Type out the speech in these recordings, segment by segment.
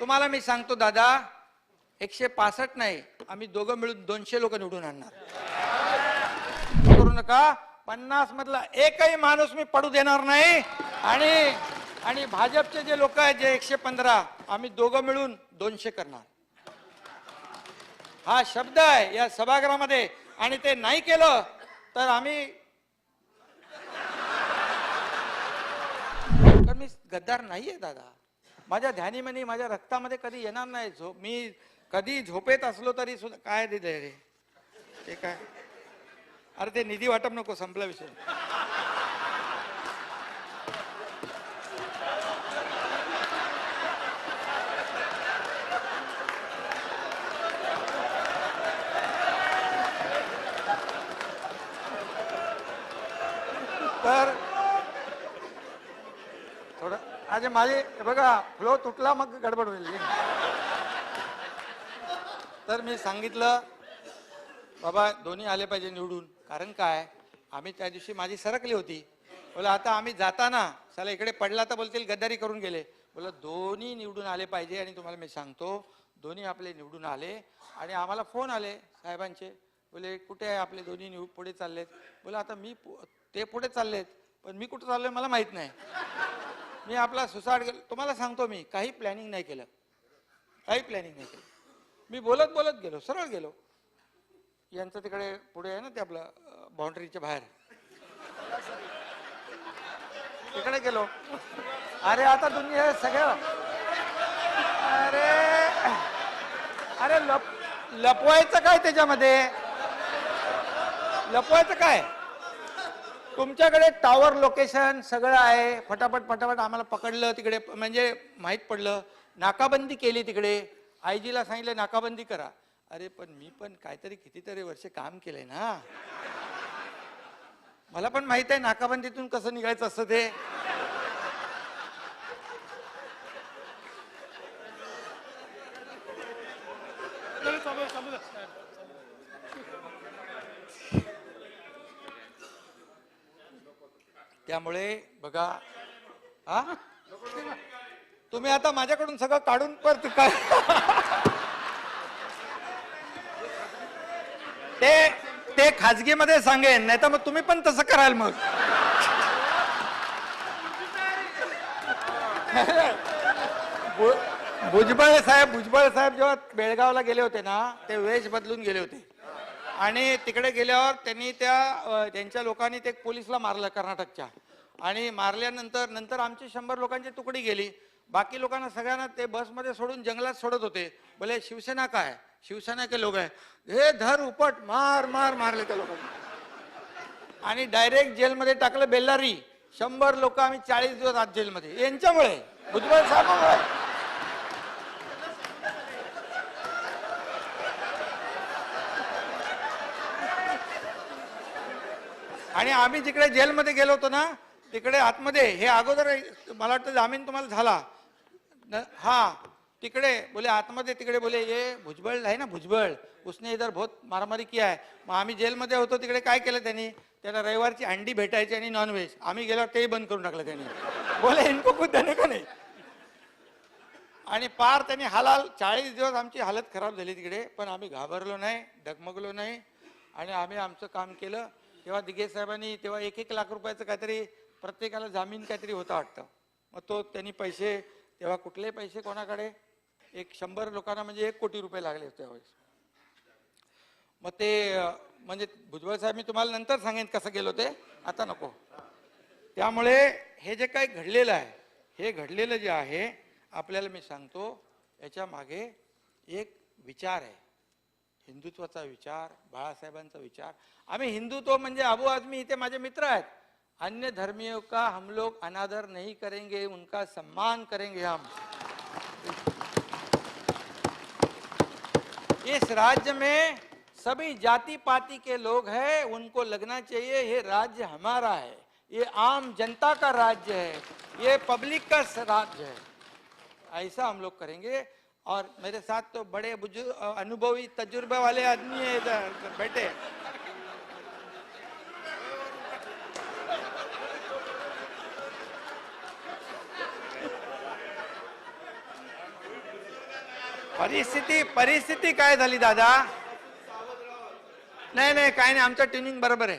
तुम्हाला मी सांगतो दादा एकशे पासष्ट नाही आम्ही दोघं मिळून दोनशे लोक निवडून आणणार. करू नका. पन्नास मधला एकही माणूस मी पडू देणार नाही. आणि आणि भाजपचे जे लोक आहेत जे एकशे पंधरा आम्ही दोघं मिळून दोनशे करणार. हा शब्द आहे या सभागृहामध्ये. आणि ते नाही केलं तर आम्ही तर मी गद्दार नाहीये दादा. माझ्या ध्यानीमनी माझ्या रक्तामध्ये कधी येणार नाही झोप. मी कधी झोपेत असलो तरी सुद्धा काय दिले रे? ते काय? अरे ते निधी वाटप नको संपला विषय. तर अरे आज माझे बघा फ्लो तुटला मग गडबड होईल तर मी सांगितलं बाबा दोन्ही आले पाहिजे निवडून कारण काय आम्ही त्या दिवशी माझी सरकली होती बोला आता आम्ही जाताना चला इकडे पडला तर बोलतील गद्दारी करून गेले बोला दोन्ही निवडून आले पाहिजे आणि तुम्हाला मी सांगतो दोन्ही आपले निवडून आले आणि आम्हाला फोन आले साहेबांचे बोले कुठे आहे आपले दोन्ही निवड पुढे चाललेत बोला आता मी ते पुढे चाललेत पण मी कुठे चाललोय मला माहीत नाही मी आपला सुसाट गेलो. तुम्हाला सांगतो मी काही प्लॅनिंग नाही केलं. काही प्लॅनिंग नाही केलं. मी बोलत बोलत गेलो सरळ गेलो. यांचं तिकडे पुढे आहे ना ते आपलं बाउंड्रीच्या बाहेर. तिकडे गेलो. अरे आता तुम्ही हे सगळं. अरे अरे लप लपवायचं काय त्याच्यामध्ये? लपवायचं काय? तुमच्याकडे टॉवर लोकेशन सगळं आहे. फटाफट फटाफट आम्हाला पकडलं तिकडे. म्हणजे माहीत पडलं. नाकाबंदी केली तिकडे. आय जीला सांगितलं नाकाबंदी करा. अरे पण मी पण काहीतरी कितीतरी वर्ष काम केलंय ना. मला पण माहीत आहे नाकाबंदीतून कसं निघायचं असतं ते. त्यामुळे बघा हा? तुम्ही आता माझ्याकडून सगळं काढून परत का- ते ते खाजगीमध्ये सांगेन नाही तर मग तुम्ही पण तसं कराल मग. भुजबळ साहेब भुजबळ साहेब जेव्हा बेळगावला गेले होते ना ते वेश बदलून गेले होते. आणि तिकडे गेल्यावर त्यांनी त्या त्यांच्या लोकांनी ते पोलिसला मारलं कर्नाटकच्या. आणि मारल्यानंतर नंतर आमची शंभर लोकांची तुकडी गेली. बाकी लोकांना सगळ्यांना ते बसमध्ये सोडून जंगलात सोडत होते. बोले शिवसेना काय शिवसेना के लोक आहे. हे धर उपट मार मार मारले त्या लोकांनी. आणि डायरेक्ट जेलमध्ये टाकलं बेल्लारी. शंभर लोक आम्ही चाळीस दिवस आत जेलमध्ये. यांच्यामुळे भुजबळ साहेबांमुळे. आणि आम्ही जिकडे जेलमध्ये गेलो होतो ना तिकडे आतमध्ये हे अगोदर मला वाटतं जामीन तुम्हाला झाला. न- हा तिकडे बोले आतमध्ये तिकडे बोले ये भुजबळ आहे ना भुजबळ उसने इधर बहुत मारामारी किया आहे मग आम्ही जेलमध्ये होतो तिकडे काय केलं त्यांनी? त्याला रविवारची अंडी भेटायची आणि नॉनव्हेज आम्ही गेल्यावर तेही बंद करून टाकलं त्यांनी. बोले इनको खुद देने का नाही? आणि पार त्यांनी हालाल. चाळीस दिवस आमची हालत खराब झाली तिकडे पण आम्ही घाबरलो नाही डगमगलो नाही. आणि आम्ही आमचं काम केलं. तेव्हा दिघे साहेबांनी तेव्हा एक एक लाख रुपयाचं काहीतरी प्रत्येकाला जामीन काहीतरी होता वाटतं. मग तो त्यांनी पैसे तेव्हा कुठले पैसे कोणाकडे? एक शंभर लोकांना म्हणजे एक कोटी रुपये लागले होते त्यावेळेस मग ते म्हणजे भुजबळ साहेब मी तुम्हाला नंतर सांगेन कसं गेलो ते. आता नको. त्यामुळे हे जे काही घडलेलं आहे हे घडलेलं जे आहे आपल्याला मी सांगतो याच्या मागे एक विचार आहे. हिंदुत्वाचा विचार बाळासाहेबांचा विचार. आम्ही हिंदुत्व म्हणजे अबू आदमी इथे माझे मित्र आहेत. अन्य धर्मियों का हम लोग अनादर नहीं करेंगे, उनका सम्मान करेंगे हम। इस राज्य में सभी जाति पाति के लोग हैं, उनको लगना चाहिए, ये राज्य हमारा है। ये आम जनता का राज्य है, ये पब्लिक का राज्य है। ऐसा हम लोग करेंगे, और मेरे साथ तो बड़े बुज़ुर्ग अनुभवी तजुर्बे वाले आदमी है इधर, बैठे। परिस्थिती परिस्थिती काय झाली दादा? नाही नाही काय नाही आमचं ट्युनिंग बरोबर आहे.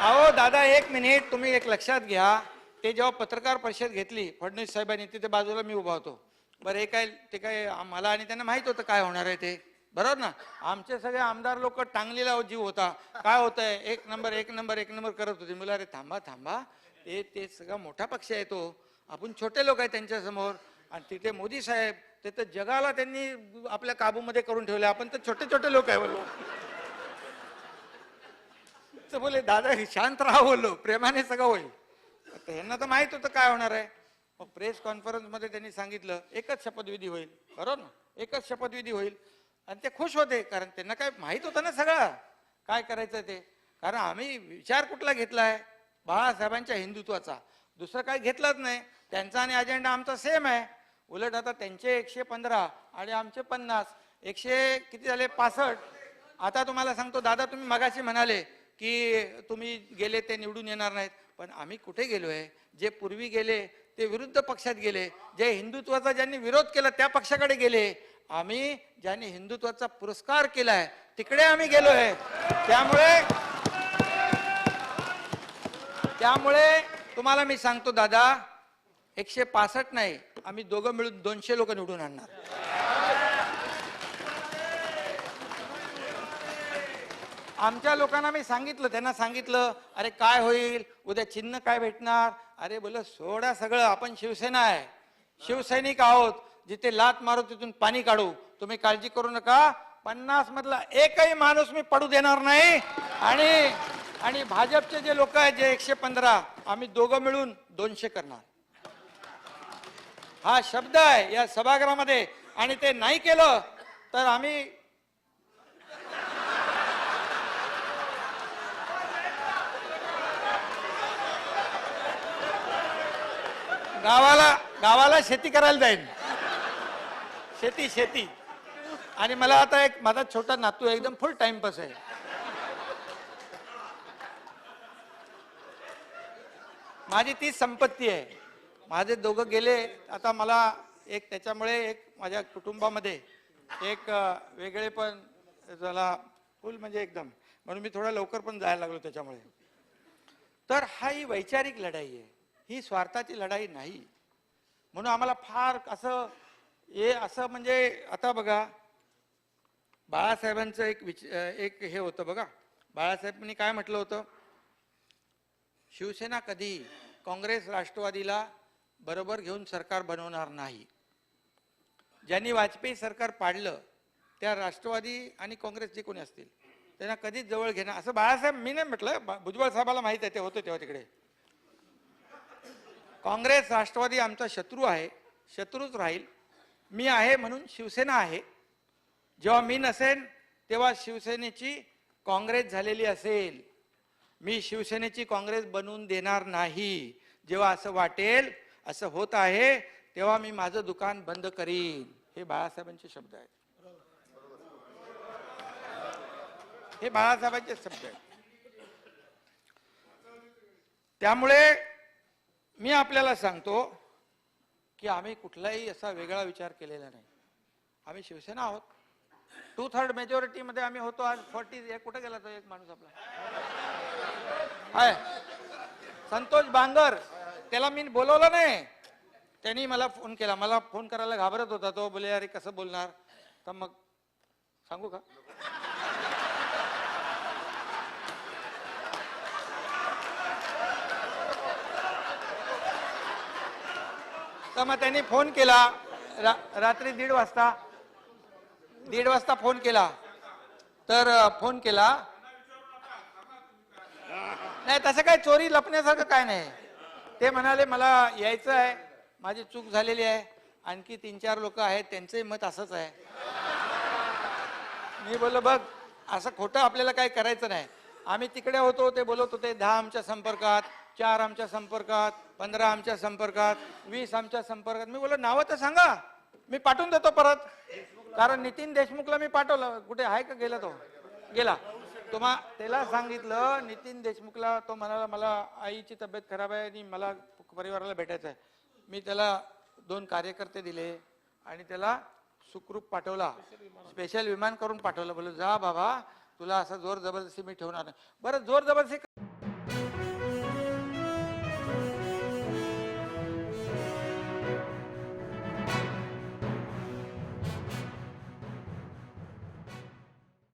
अहो दादा एक मिनिट तुम्ही एक लक्षात घ्या. ते जेव्हा पत्रकार परिषद घेतली फडणवीस साहेबांनी तिथे बाजूला मी उभा होतो. बरं हे काय ते काय मला आणि त्यांना माहीत होतं काय होणार आहे ते. बरोबर ना? आमचे सगळे आमदार लोक टांगलेला जीव होता. काय होतंय? एक नंबर एक नंबर एक नंबर करत होते. मुलं अरे थांबा थांबा. ते ते सगळा मोठा पक्ष आहे तो. आपण छोटे लोक आहे त्यांच्यासमोर. आणि तिथे मोदी साहेब ते तर जगाला त्यांनी आपल्या काबूमध्ये करून ठेवले. आपण तर छोटे छोटे लोक आहे बोलो तर बोले दादा शांत राहा बोललो. प्रेमाने सगळं होईल. आता ह्यांना तर माहीत होतं काय होणार आहे. मग प्रेस कॉन्फरन्समध्ये त्यांनी सांगितलं एकच शपथविधी होईल. बरोबर ना? एकच शपथविधी होईल. आणि ते खुश होते कारण त्यांना काय माहीत होतं ना सगळं. काय करायचं ते? कारण आम्ही विचार कुठला घेतला आहे बाळासाहेबांच्या हिंदुत्वाचा. दुसरं काय घेतलंच नाही. त्यांचा आणि अजेंडा आमचा सेम आहे. उलट आता त्यांचे एकशे पंधरा आणि आमचे पन्नास. एकशे किती झाले? पासष्ट. आता तुम्हाला सांगतो दादा तुम्ही मगाशी म्हणाले की तुम्ही गेले ते निवडून येणार नाहीत. पण आम्ही कुठे गेलोय? जे पूर्वी गेले ते विरुद्ध पक्षात गेले. जे हिंदुत्वाचा ज्यांनी विरोध केला त्या पक्षाकडे गेले. आम्ही ज्यांनी हिंदुत्वाचा पुरस्कार केला आहे तिकडे आम्ही गेलोय. त्यामुळे त्यामुळे तुम्हाला मी सांगतो दादा एकशे पासष्ट नाही आम्ही दोघं मिळून दोनशे लोक निवडून आणणार. आमच्या लोकांना मी सांगितलं त्यांना सांगितलं अरे काय होईल उद्या चिन्ह काय भेटणार? अरे बोल सोडा सगळं आपण शिवसेना आहे. शिवसैनिक आहोत जिथे लात मारू तिथून पाणी काढू. तुम्ही काळजी करू नका. पन्नास मधला एकही माणूस मी पडू देणार नाही. आणि आणि भाजपचे जे लोक आहेत जे एकशे पंधरा आम्ही दोघं मिळून दोनशे करणार. हा शब्द आहे या सभागृहामध्ये. आणि ते नाही केलं तर आम्ही गावाला गावाला शेती करायला जाईन. शेती शेती. आणि मला आता एक माझा छोटा नातू आहे, एकदम फुल टाइमपास आहे. माझी ती संपत्ती आहे. माझे दोघं गेले आता मला एक त्याच्यामुळे एक माझ्या कुटुंबामध्ये एक वेगळे पण झाला फुल म्हणजे एकदम. म्हणून मी थोडा लवकर पण जायला लागलो त्याच्यामुळे. तर हा ही वैचारिक लढाई आहे. ही स्वार्थाची लढाई नाही. म्हणून आम्हाला फार असं हे असं म्हणजे आता बघा बाळासाहेबांचं एक विच एक हे होतं बघा. बाळासाहेबांनी काय म्हटलं होतं? शिवसेना कधी काँग्रेस राष्ट्रवादीला बरोबर घेऊन सरकार बनवणार नाही. ज्यांनी वाजपेयी सरकार पाडलं त्या राष्ट्रवादी आणि काँग्रेस जे कोणी असतील त्यांना कधीच जवळ घेणं असं बाळासाहेब मी नाही म्हटलं भुजबळ साहेबाला माहीत आहे ते होतं तेव्हा तिकडे. काँग्रेस राष्ट्रवादी आमचा शत्रू आहे शत्रूच राहील. मी आहे म्हणून शिवसेना आहे. जेव्हा मी नसेन तेव्हा शिवसेनेची काँग्रेस झालेली असेल. मी शिवसेनेची काँग्रेस बनवून देणार नाही. जेव्हा असं वाटेल असं होत आहे तेव्हा मी माझं दुकान बंद करीन. हे बाळासाहेबांचे शब्द आहेत. हे बाळासाहेबांचे शब्द आहेत. त्यामुळे मी आपल्याला सांगतो की आम्ही कुठलाही असा वेगळा विचार केलेला नाही. आम्ही शिवसेना आहोत. टू थर्ड मेजॉरिटी मध्ये आम्ही होतो आज. फॉर्टी कुठे गेला तो एक माणूस आपला? संतोष बांगर. त्याला मी बोलवलं नाही. त्यांनी मला फोन केला. मला फोन करायला घाबरत होता. तो बोले अरे कसं बोलणार? तर मग सांगू का? तर मग त्यांनी फोन केला. रा, रात्री दीड वाजता दीड वाजता फोन केला. तर फोन केला. नाही तसं काय चोरी लपण्यासारखं काय नाही. ते म्हणाले मला यायचं आहे. माझी चूक झालेली आहे. आणखी तीन चार लोक आहेत. त्यांचंही मत असंच आहे. मी बोललो बघ असं खोटं आपल्याला काही करायचं नाही. आम्ही तिकडे होतो ते बोलत होते दहा आमच्या संपर्कात चार आमच्या संपर्कात पंधरा आमच्या संपर्कात वीस आमच्या संपर्कात. मी बोललो नावं तर सांगा. मी पाठवून देतो परत. कारण नितीन देशमुखला मी पाठवलं. कुठे आहे का? गेला तो. गेला. तुम्हा त्याला सांगितलं नितीन देशमुखला तो म्हणाला मला आईची तब्येत खराब आहे आणि मला परिवाराला भेटायचं आहे. मी त्याला दोन कार्यकर्ते दिले आणि त्याला सुखरूप पाठवला. स्पेशल विमान करून पाठवलं. बोल जा बाबा तुला असं जोर जबरदस्ती मी ठेवणार नाही. बरं जोर जबरदस्ती